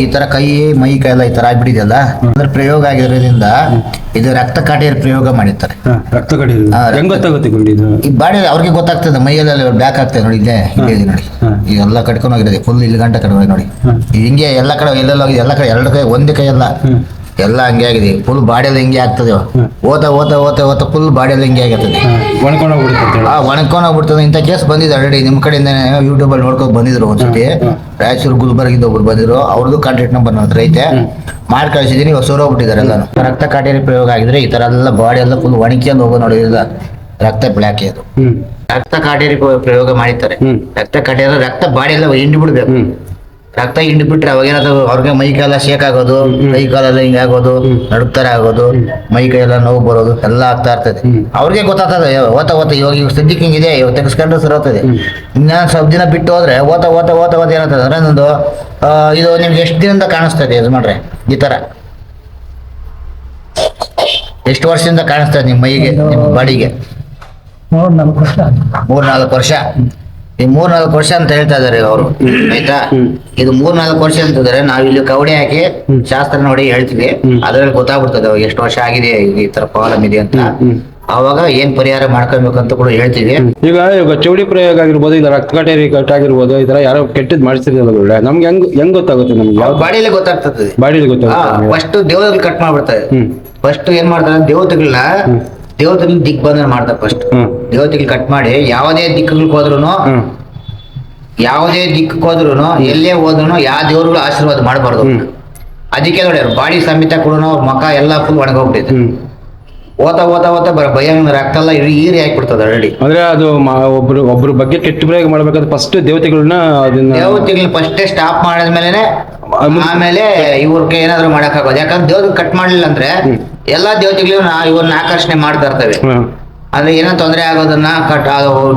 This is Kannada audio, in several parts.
ಈ ತರ ಕೈ ಮೈ ಕೈ ಎಲ್ಲ ಈ ತರ ಆಗ್ಬಿಟ್ಟಿದೆಯಲ್ಲ? ಅದ್ರ ಪ್ರಯೋಗ ಆಗಿರೋದ್ರಿಂದ ಇದು ರಕ್ತ ಕಾಟಿಯ ಪ್ರಯೋಗ ಮಾಡಿರ್ತಾರೆ. ರಕ್ತ ಹೆಂಗ್ ಗೊತ್ತಾಗುತ್ತೆ ಗುಂಡಿ ಇದು? ಈ ಬಾಡಿ ಅವ್ರಿಗೆ ಗೊತ್ತಾಗ್ತದೆ ಮೈಯಲ್ಲೆಲ್ಲ ಬ್ಯಾಕ್ ಆಗ್ತದೆ ನೋಡಿ ಇಲ್ಲೇ ಇಲ್ಲೇ ಇದೆ ನೋಡಿ. ಇದೆಲ್ಲ ಕಟ್ಕೊಂಡು ಹೋಗಿರೋದು ಫುಲ್ ಇಲ್ಲಿ ಗಂಟೆ ಕಟ್ಕೊಂಡು ನೋಡಿ. ಹಿಂಗೆ ಎಲ್ಲ ಕಡೆ ಎಲ್ಲೆಲ್ಲ ಹೋಗಿದೆ ಎಲ್ಲ ಕಡೆ ಎರಡು ಕೈ ಒಂದೇ ಕೈ ಎಲ್ಲ ಹ್ಮ್. ಎಲ್ಲ ಹಂಗೆ ಆಗಿದೆ. ಫುಲ್ ಬಾಡಿಯಲ್ಲಿ ಹಿಂಗೆ ಆಗ್ತದೆ. ಓದ ಓತ ಓತ ಓತ ಓತ ಫುಲ್ ಬಾಡಿಯಲ್ಲಿ ಹಿಂಗೆ ಆಗತ್ತದೆ ಆ ಒಣಕೊಂಡು ಹೋಗ್ಬಿಡ್ತದೆ. ಇಂಥ ಕೇಸ್ ಬಂದಿದೆ ಆಲ್ರೆಡಿ ನಿಮ್ಮ ಕಡೆಯಿಂದ ಯೂಟ್ಯೂಬ್ ಅಲ್ಲಿ ನೋಡ್ಕೊಂಡು ಬಂದಿದ್ರು ಒಂದ್ಸತಿ. ರಾಯಚೂರು ಗುಲ್ಬರ್ಗಿಂದ ಒಬ್ರು ಬಂದಿದ್ರು. ಅವ್ರದ್ದು ಕಾಂಟ್ಯಾಕ್ಟ್ ನಂಬರ್ ನನ್ನ ಹತ್ರ ಐತೆ. ಮಾಡಿ ಕಳಿಸಿದೀನಿ ಇವಾಗ ಸೋರೋಗ್ಬಿಟ್ಟಿದ್ದಾರೆ ಎಲ್ಲ ರಕ್ತ ಕಾಟೇರಿ ಪ್ರಯೋಗ ಆಗಿದ್ರೆ ಈ ತರ ಎಲ್ಲ ಬಾಡಿ ಎಲ್ಲ ಫುಲ್ ಒಣಕ್ಯಂದು ಹೋಗೋ ನೋಡಿ ಇಲ್ಲ ರಕ್ತ ಬ್ಲ್ಯಾಕ್ ಅದು. ರಕ್ತ ಕಾಟೇರಿ ಪ್ರಯೋಗ ಮಾಡಿರ್ತಾರೆ. ರಕ್ತ ಕಾಟೇರಿ ರಕ್ತ ಬಾಡಿ ಎಲ್ಲ ಹಿಂಡಿ ಬಿಡ್ಬೇಕು ರಕ್ತ ಹಿಂಡ್ ಬಿಟ್ರೆ ಅವಾಗ ಏನಾದ್ರು ಅವ್ರಿಗೆ ಮೈ ಕಾಲ ಶೇಕ್ ಆಗೋದು ಕೈ ಕಾಲೆಲ್ಲ ಹಿಂಗಾಗೋದು ಆಗೋದು ನಡುಕ್ತರ ಆಗೋದು ಮೈ ಕೈ ಎಲ್ಲ ನೋವು ಬರೋದು ಎಲ್ಲ ಆಗ್ತಾ ಇರ್ತದೆ. ಅವ್ರಿಗೆ ಗೊತ್ತಾಗ್ತದೆ ಓತ ಓತ ಇವಾಗ ಇವಾಗ ಸದ್ಯಕ್ಕೆ ಹಿಂಗಿದೆ ಇವಾಗ ತೆಗೆಸ್ಕೊಂಡ್ರೆ ಸರಿ ಹೋಗ್ತದೆ. ಇನ್ನ ಸ್ವಲ್ಪ ದಿನ ಬಿಟ್ಟು ಹೋದ್ರೆ ಓತ ಓತ ಓತ ಓತ ಏನಾಗ್ತದೆ ಅಂದ್ರೆ ನಂದು ಇದು ನಿಮ್ಗೆ ಎಷ್ಟು ದಿನದಿಂದ ಕಾಣಿಸ್ತದೆ ಯಜಮಾನ್ರೆ ಈ ತರ? ಎಷ್ಟು ವರ್ಷದಿಂದ ಕಾಣಿಸ್ತದೆ ನಿಮ್ಮ ಮೈಗೆ ನಿಮ್ಮ ಬಾಡಿಗೆ? ಮೂರ್ನಾಲ್ಕು ವರ್ಷ. ಮೂರ್ ನಾಲ್ಕು ವರ್ಷ. ಈ ಮೂರ್ ನಾಲ್ಕು ವರ್ಷ ಅಂತ ಹೇಳ್ತಾ ಇದಾರೆ ಅವರು ಆಯ್ತಾ. ಇದು ಮೂರ್ ನಾಲ್ಕು ವರ್ಷ ಅಂತಂದ್ರೆ ನಾವ್ ಇಲ್ಲಿ ಕವಡೆ ಹಾಕಿ ಶಾಸ್ತ್ರ ನೋಡಿ ಹೇಳ್ತೀವಿ. ಅದ್ರಲ್ಲಿ ಗೊತ್ತಾಗ್ಬಿಡ್ತದೆ ಅವಾಗ ಎಷ್ಟು ವರ್ಷ ಆಗಿದೆ ಈ ತರ ಪ್ರಾಬ್ಲಮ್ ಇದೆ ಅಂತ. ಅವಾಗ ಏನ್ ಪರಿಹಾರ ಮಾಡ್ಕೊಬೇಕು ಅಂತ ಕೂಡ ಹೇಳ್ತೀವಿ. ಈಗ ಇವಾಗ ಚೌಡಿ ಪ್ರಯೋಗ ಆಗಿರ್ಬೋದು ಇಲ್ಲ ರಕ್ತ ಕಟೇರಿ ಕಟ್ ಆಗಿರ್ಬೋದು ಈ ತರ ಯಾರೋ ಕೆಟ್ಟದ್ ಮಾಡಿಸಿರಲ್ಲ ಗುರುಳೆ ನಮ್ಗೆ ಹೆಂಗ್ ಹೆಂಗ್ ಗೊತ್ತಾಗುತ್ತೆ ನಮ್ಗೆ ಬಾಡಿಲಿ ಬಾಡಿಯಲ್ಲಿ ಗೊತ್ತಾಗ್ತದೆ. ಬಾಡಿಲಿ ಗೊತ್ತಾಗುತ್ತೆ. ಫಸ್ಟ್ ದೇವತೆಗಳು ಕಟ್ ಮಾಡ್ಬಿಡ್ತಾರೆ. ಫಸ್ಟ್ ಏನ್ ಮಾಡ್ತಾರೆ ದೇವತೆಗಳನ್ನ ದೇವತೆಗಳ ದಿಗ್ಬಂಧನ ಮಾಡ್ತಾರೆ ಫಸ್ಟ್ ದೇವತೆಗಳು ಕಟ್ ಮಾಡಿ ಯಾವುದೇ ದಿಕ್ಕುಗಳಿಗೆ ಹೋದ್ರು ಯಾವದೇ ದಿಕ್ಕಕ್ಕೆ ಹೋದ್ರು ಎಲ್ಲೇ ಹೋದ್ರು ಯಾವ ದೇವ್ರುಗಳು ಆಶೀರ್ವಾದ ಮಾಡಬಾರ್ದು. ಅದಕ್ಕೆ ನೋಡಿ ಅವ್ರ ಬಾಡಿ ಸಮೇತ ಕೂಡ ಅವ್ರ ಮುಖ ಎಲ್ಲ ಫುಲ್ ಒಣಗೋಗ್ಬಿಟ್ಟಿದೆ. ಓತಾ ಓತ ಬರ ಭಯ ರಕ್ತ ಎಲ್ಲ ಇಡೀ ಈರಿ ಹಾಕ್ಬಿಡ್ತದೆ ಆಲ್ರೆಡಿ ಅಂದ್ರೆ ಅದು ಒಬ್ರು ಒಬ್ರು ಬಗ್ಗೆ ಕೆಟ್ಟ ಪ್ರಯೋಗ ಮಾಡ್ಬೇಕಾದ್ರೆ ಫಸ್ಟ್ ದೇವತೆಗಳನ್ನ ಅದನ್ನ ದೇವತೆಗಳು ಫಸ್ಟೇ ಸ್ಟಾಪ್ ಮಾಡಿದ್ಮೇಲೆ ಆಮೇಲೆ- ಆಮೇಲೆ ಇವ್ರಿಗೆ ಏನಾದ್ರು ಮಾಡಕ್ಕಾಗೋದು. ಯಾಕಂದ್ರೆ ದೇವ್ರಿಗೆ ಕಟ್ ಮಾಡ್ಲಿಲ್ಲ ಅಂದ್ರೆ ಎಲ್ಲಾ ದೇವತೆಗಳು ಇವ್ರನ್ನ ಆಕರ್ಷಣೆ ಮಾಡ್ತಾ ಇರ್ತವೆ. ಅಂದ್ರೆ ಏನೋ ತೊಂದರೆ ಆಗೋದನ್ನ ಕಟ್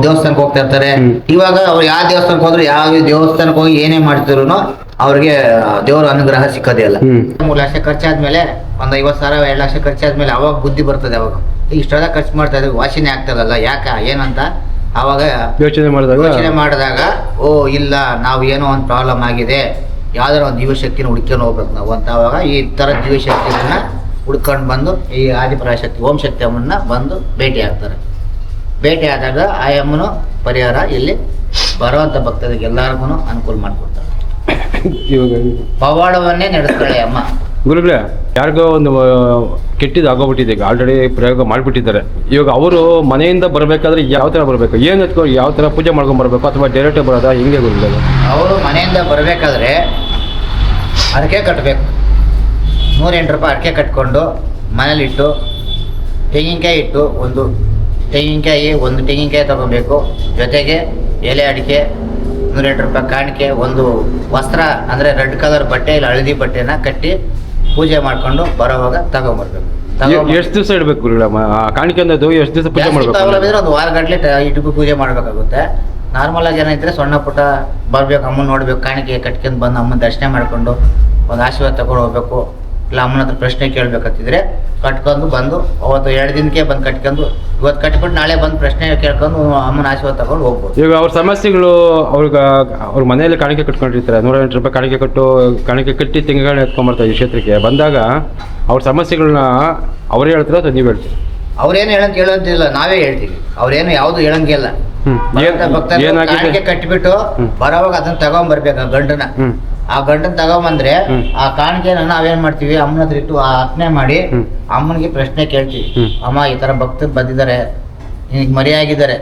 ದೇವಸ್ಥಾನಕ್ಕೆ ಹೋಗ್ತಾ ಇರ್ತಾರೆ. ಇವಾಗ ಅವ್ರು ಯಾವ ದೇವಸ್ಥಾನಕ್ಕೆ ಹೋದ್ರು ಯಾವ ದೇವಸ್ಥಾನಕ್ಕೆ ಹೋಗಿ ಏನೇ ಮಾಡ್ತಿದ್ರು ಅವ್ರಿಗೆ ದೇವರ ಅನುಗ್ರಹ ಸಿಕ್ಕೋದೇ ಇಲ್ಲ. ಮೂರ್ ಮೂರು ಲಕ್ಷ ಖರ್ಚಾದ್ಮೇಲೆ ಒಂದ್ ಐವತ್ ಸಾವಿರ ಎರಡು ಲಕ್ಷ ಖರ್ಚಾದ್ಮೇಲೆ ಅವಾಗ ಬುದ್ಧಿ ಬರ್ತದೆ ಅವಾಗ. ಇಷ್ಟೆಲ್ಲ ಖರ್ಚು ಮಾಡ್ತಾ ಇದ್ವಿ ವಾಸಿನೇ ಆಗ್ತದಲ್ಲ ಯಾಕ? ಏನಂತ ಅವಾಗ ಯೋಚನೆ ಮಾಡಿದಾಗ ಯೋಚನೆ ಮಾಡಿದಾಗ ಓ ಇಲ್ಲ ನಾವು ಏನೋ ಒಂದು ಪ್ರಾಬ್ಲಮ್ ಆಗಿದೆ. ಯಾವ್ದಾರ ಒಂದು ಜೀವಶಕ್ತಿನ ಹುಡ್ಕೊಂಡು ಹೋಗ್ಬೇಕು ನಾವು ಅಂತ ಅವಾಗ ಈ ತರ ಜೀವಶಕ್ತಿಗಳನ್ನ ಹುಡ್ಕೊಂಡು ಬಂದು ಈ ಆದಿಪರಾಶಕ್ತಿ ಓಂ ಶಕ್ತಿ ಅಮ್ಮನ್ನ ಬಂದು ಭೇಟಿ ಆಗ್ತಾರೆ. ಭೇಟಿ ಆದಾಗ ಆ ಅಮ್ಮನು ಪರಿಹಾರ ಇಲ್ಲಿ ಬರುವಂತ ಭಕ್ತರಿಗೆ ಎಲ್ಲರಿಗೂ ಅನುಕೂಲ ಮಾಡಿಕೊಡ್ತಾರೆ ಇವಾಗ ಪವಾಡವನ್ನೇ ನಡೆಸ್ತಾಳೆ ಅಮ್ಮ. ಗುರುಗಳೇ ಯಾರಿಗೋ ಒಂದು ಕೆಟ್ಟಿದ್ದು ಆಗೋಗ್ಬಿಟ್ಟಿದೆ. ಈಗ ಆಲ್ರೆಡಿ ಪ್ರಯೋಗ ಮಾಡಿಬಿಟ್ಟಿದ್ದಾರೆ. ಇವಾಗ ಅವರು ಮನೆಯಿಂದ ಬರಬೇಕಾದ್ರೆ ಯಾವ ಥರ ಬರಬೇಕು? ಏನು ಎತ್ಕೊಂಡು ಯಾವ ಥರ ಪೂಜೆ ಮಾಡ್ಕೊಂಡು ಬರಬೇಕು? ಅಥವಾ ಡೈರೆಕ್ಟ್ ಬರೋದಾ? ಹಿಂಗೆ ಗುರುಗಳೇ? ಅವರು ಮನೆಯಿಂದ ಬರಬೇಕಾದ್ರೆ ಅದಕ್ಕೆ ಕಟ್ಟಬೇಕು ನೂರೆಂಟು ರೂಪಾಯಿ ಅಡಿಕೆ ಕಟ್ಕೊಂಡು ಮನೇಲಿಟ್ಟು ತೆಂಗಿನಕಾಯಿ ಇಟ್ಟು ಒಂದು ತೆಂಗಿನಕಾಯಿ ಒಂದು ತೆಂಗಿನಕಾಯಿ ತೊಗೊಬೇಕು. ಜೊತೆಗೆ ಎಲೆ ಅಡಿಕೆ ನೂರೆಂಟು ರೂಪಾಯಿ ಕಾಣಿಕೆ ಒಂದು ವಸ್ತ್ರ ಅಂದರೆ ರೆಡ್ ಕಲರ್ ಬಟ್ಟೆ ಇಲ್ಲ ಹಳದಿ ಬಟ್ಟೆನ ಕಟ್ಟಿ ಪೂಜೆ ಮಾಡ್ಕೊಂಡು ಬರೋವಾಗ ತಗೊಂಬರ್ಬೇಕು. ಎಷ್ಟು ದಿವಸ ಇಡಬೇಕು ಕಾಣಿಕೆ ಅನ್ನೋದು ಎಷ್ಟು ದಿವಸ ಪೂಜೆ ಮಾಡಬೇಕು ಒಂದು ವಾರ ಗಟ್ಟಲೆ ಇಟ್ಟು ಪೂಜೆ ಮಾಡ್ಬೇಕಾಗುತ್ತೆ. ನಾರ್ಮಲ್ ಆಗಿ ಏನಿದ್ರೆ ಸಣ್ಣ ಪುಟ್ಟ ಬರ್ಬೇಕು ಅಮ್ಮನ ನೋಡ್ಬೇಕು ಕಾಣಿಕೆ ಕಟ್ಕೊಂಡು ಬಂದು ಅಮ್ಮನ ದರ್ಶನ ಮಾಡ್ಕೊಂಡು ಒಂದು ಆಶೀರ್ವಾದ ತಗೊಂಡು ಹೋಗ್ಬೇಕು. ಇಲ್ಲ ಅಮ್ಮನ ಹತ್ರ ಪ್ರಶ್ನೆ ಕೇಳ್ಬೇಕಂತಿದ್ರೆ ಕಟ್ಕೊಂಡು ಬಂದು ಅವತ್ತು ಎರಡು ದಿನಕ್ಕೆ ಬಂದು ಕಟ್ಕೊಂಡು ಇವತ್ತು ಕಟ್ಬಿಟ್ಟು ನಾಳೆ ಬಂದು ಪ್ರಶ್ನೆ ಕೇಳ್ಕೊಂಡು ಅಮ್ಮನ ಆಶೀರ್ವಾದ ತಗೊಂಡು ಹೋಗ್ಬೋದು. ಈಗ ಅವ್ರ ಸಮಸ್ಯೆಗಳು ಅವ್ರಿಗೆ ಅವ್ರ ಮನೆಯಲ್ಲಿ ಕಾಣಿಕೆ ಕಟ್ಕೊಂಡಿರ್ತಾರೆ. ನೂರ ಎಂಟು ರೂಪಾಯಿ ಕಾಣಿಕೆ ಕಟ್ಟು ಕಾಣಿಕೆ ಕಟ್ಟಿ ತಿಂಗಳ ಎತ್ಕೊಂಬರ್ತಾರೆ ಈ ಕ್ಷೇತ್ರಕ್ಕೆ. ಬಂದಾಗ ಅವ್ರ ಸಮಸ್ಯೆಗಳನ್ನ ಅವರೇ ಹೇಳ್ತಾರೆ ಅಥವಾ ನೀವು ಹೇಳ್ತೀರಿ? ಅವ್ರೇನು ಹೇಳಂತ ಹೇಳೋದಿಲ್ಲ ನಾವೇ ಹೇಳ್ತೀವಿ. ಅವ್ರೇನು ಯಾವುದು ಹೇಳಂಗಿಲ್ಲ. ಭಕ್ತರು ಕಾಣಿಕೆ ಕಟ್ಟಿಬಿಟ್ಟು ಹ್ಮ್. ಬರೋವಾಗ ಅದನ್ನ ತಗೊಂಡ್ಬರ್ಬೇಕು ಗಂಡನ ಆ ಗಂಡನ್ ತಗೊಂಬಂದ್ರೆ. ಆ ಕಾಣಿಕೆನ ನಾವೇನ್ ಮಾಡ್ತೀವಿ? ಅಮ್ಮನ ಹತ್ರ ಇಟ್ಟು ಆ ಅರ್ಚನೆ ಮಾಡಿ ಅಮ್ಮನಿಗೆ ಪ್ರಶ್ನೆ ಕೇಳ್ತೀವಿ. ಅಮ್ಮ ಈ ತರ ಭಕ್ತರು ಬಂದಿದ್ದಾರೆ. ನಿನಗೆ ಮರೆಯಾಗಿದ್ದಾರೆ.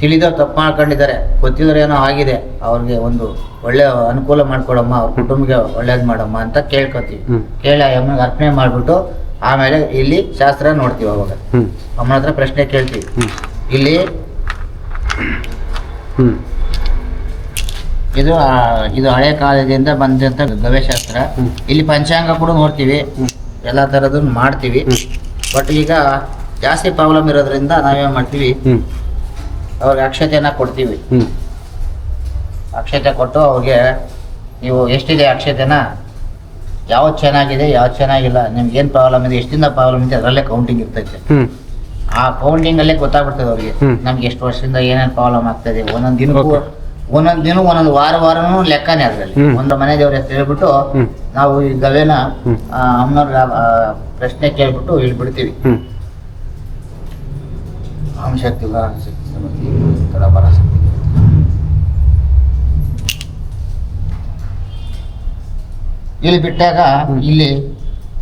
ತಿಳಿದವ್ರು ತಪ್ಪು ಮಾಡ್ಕೊಂಡಿದ್ದಾರೆ. ಗೊತ್ತಿದ್ರೆ ಏನೋ ಆಗಿದೆ. ಅವ್ರಿಗೆ ಒಂದು ಒಳ್ಳೆ ಅನುಕೂಲ ಮಾಡ್ಕೊಡಮ್ಮ ಅವ್ರ ಕುಟುಂಬಕ್ಕೆ ಒಳ್ಳೇದು ಮಾಡಮ್ಮ ಅಂತ ಕೇಳ್ಕೊತೀವಿ. ಕೇಳಿ ಆ ಅಮ್ಮನಿಗೆ ಅರ್ಪಣೆ ಮಾಡ್ಬಿಟ್ಟು ಆಮೇಲೆ ಇಲ್ಲಿ ಶಾಸ್ತ್ರ ನೋಡ್ತೀವಿ ಅವಾಗ. ಅಮ್ಮನ ಹತ್ರ ಪ್ರಶ್ನೆ ಕೇಳ್ತೀವಿ. ಇಲ್ಲಿ ಇದು ಆ, ಇದು ಹಳೆ ಕಾಲದಿಂದ ಬಂದಂತ ಗವ್ಯಶಾಸ್ತ್ರ. ಇಲ್ಲಿ ಪಂಚಾಂಗ ಕೂಡ ನೋಡ್ತೀವಿ. ಎಲ್ಲಾ ಥರದನ್ನು ಮಾಡ್ತೀವಿ. ಬಟ್ ಈಗ ಜಾಸ್ತಿ ಪ್ರಾಬ್ಲಮ್ ಇರೋದ್ರಿಂದ ನಾವೇನ್ ಮಾಡ್ತೀವಿ? ಹ್ಮ್. ಅವ್ರಿಗೆ ಅಕ್ಷತೆಯನ್ನ ಕೊಡ್ತೀವಿ. ಹ್ಮ್. ಅಕ್ಷತೆ ಕೊಟ್ಟು ಅವ್ರಿಗೆ ನೀವು ಎಷ್ಟಿದೆ ಅಕ್ಷತೆನ? ಯಾವ್ದು ಚೆನ್ನಾಗಿದೆ ಯಾವ್ದು ಚೆನ್ನಾಗಿಲ್ಲ ನಿಮ್ಗೆ ಏನು ಪ್ರಾಬ್ಲಮ್ ಇದೆ ಎಷ್ಟಿಂದ ಪ್ರಾಬ್ಲಮ್ ಇದೆ ಅದರಲ್ಲೇ ಕೌಂಟಿಂಗ್ ಇರ್ತೈತೆ. ಹ್ಮ್. ಆ ಕೌಂಟಿಂಗ್ ಅಲ್ಲೇ ಗೊತ್ತಾಗ್ಬಿಡ್ತದೆ ಅವ್ರಿಗೆ. ಹ್ಮ್. ನಮ್ಗೆ ಎಷ್ಟು ವರ್ಷದಿಂದ ಏನೇನು ಪ್ರಾಬ್ಲಮ್ ಆಗ್ತದೆ ಒಂದೊಂದು ದಿನಕ್ಕೂ Okay. ಒಂದೊಂದು ದಿನ ಒಂದೊಂದು ವಾರ ವಾರನೂ ಲೆಕ್ಕನೇ ಅದರಲ್ಲಿ. ಒಂದು ಮನೆ ದೇವ್ರ ಹೆಸರು ಹೇಳ್ಬಿಟ್ಟು ನಾವು ಈ ಗವೇನ. ಅಮ್ಮನವ್ರ ಪ್ರಶ್ನೆ ಕೇಳ್ಬಿಟ್ಟು ಹೇಳ್ಬಿಡ್ತೀವಿ. ಬಿಡ್ತೀವಿ ಓಂ ಶಕ್ತಿ ಉದಾಹರಣೆ ಶಕ್ತಿ ಪರಾಶಕ್ತಿ ಇಲ್ಲಿ ಬಿಟ್ಟಾಗ ಇಲ್ಲಿ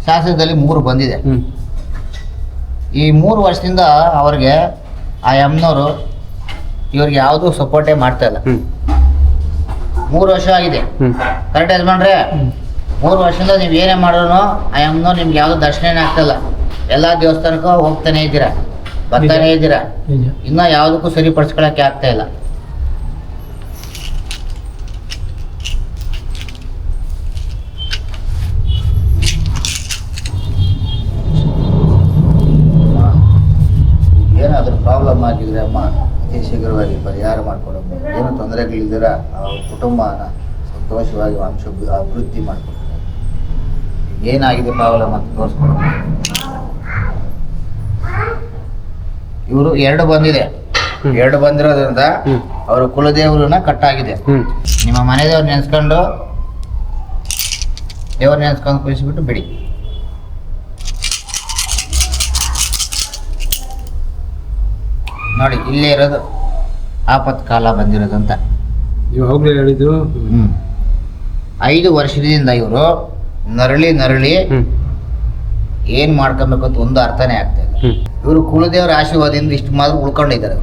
ಶಾಸನದಲ್ಲಿ ಮೂರು ಬಂದಿದೆ. ಈ ಮೂರು ವರ್ಷದಿಂದ ಅವ್ರಿಗೆ ಆ ಅಮ್ಮನವರು ಇವ್ರಿಗೆ ಯಾವುದು ಸಪೋರ್ಟೇ ಮಾಡ್ತಾ ಇಲ್ಲ. ಮೂರು ವರ್ಷ ಆಗಿದೆ. ಕರೆಕ್ಟ್ ಯಜಮಾನ್ರೆ? ಮೂರು ವರ್ಷದಿಂದ ನೀವು ಏನೇ ಮಾಡಿದ್ರು ಐ ಆಮ್ನು ನಿಮ್ಗೆ ಯಾವುದು ದರ್ಶನನೇ ಆಗ್ತಲ್ಲ ಎಲ್ಲ ದೇವಸ್ಥಾನಕ್ಕೂ ಹೋಗ್ತಾನೆ ಇದ್ದೀರಾ? ಬರ್ತಾನೆ ಇದ್ದೀರಾ? ಇನ್ನ ಯಾವುದಕ್ಕೂ ಸರಿಪಡಿಸ್ಕೊಳಕ್ಕೆ ಆಗ್ತಾ ಇಲ್ಲ. ಏನಾದ್ರೂ ಪ್ರಾಬ್ಲಮ್ ಆಗಿದ್ರೆ ಅಮ್ಮ. ಶೀಘ್ರವಾಗಿ ಪರಿಹಾರ ಮಾಡಿಕೊಡೋದು. ಏನು ತೊಂದರೆಗಳಿಲ್ದಿರ ಅವ್ರ ಕುಟುಂಬನ ಸಂತೋಷವಾಗಿ ವಂಶ ಅಭಿವೃದ್ಧಿ ಮಾಡ್ಕೊಡ್ತಾರೆ. ಏನಾಗಿದೆ ಪಾವಲ ಅಂತ ತೋರಿಸ್ಕೊಡೋ. ಇವರು ಎರಡು ಬಂದಿದೆ. ಎರಡು ಬಂದಿರೋದ್ರಿಂದ ಅವರು ಕುಲದೇವ್ರನ್ನ ಕಟ್ಟಾಗಿದೆ. ನಿಮ್ಮ ಮನೆ ದೇವ್ರು ನೆನೆಸ್ಕೊಂಡು ದೇವ್ರ ನೆನೆಸ್ಕೊಂಡು ಕುಳಿಸ್ಬಿಟ್ಟು ಬಿಡಿ. ನೋಡಿ ಇಲ್ಲೇ ಇರೋದು. ಆಪತ್ಕಾಲ ಕಾಲ ಬಂದಿರೋದಂತ ಇವಾಗಲೇ ಹೇಳಿದ್ದು? ಹ್ಮ್. ಐದು ವರ್ಷದಿಂದ ಇವರು ನರಳಿ ನರಳಿ ಏನ್ ಮಾಡ್ಕೊಬೇಕು ಅಂತ ಒಂದು ಅರ್ಥನೇ ಆಗ್ತಾ ಇಲ್ಲ. ಹ್ಞೂ ಇವರು ಕುಲದೇವರ ಆಶೀರ್ವಾದದಿಂದ ಇಷ್ಟು ಮಾತ್ರ ಉಳ್ಕೊಂಡಿದ್ದಾರೆ.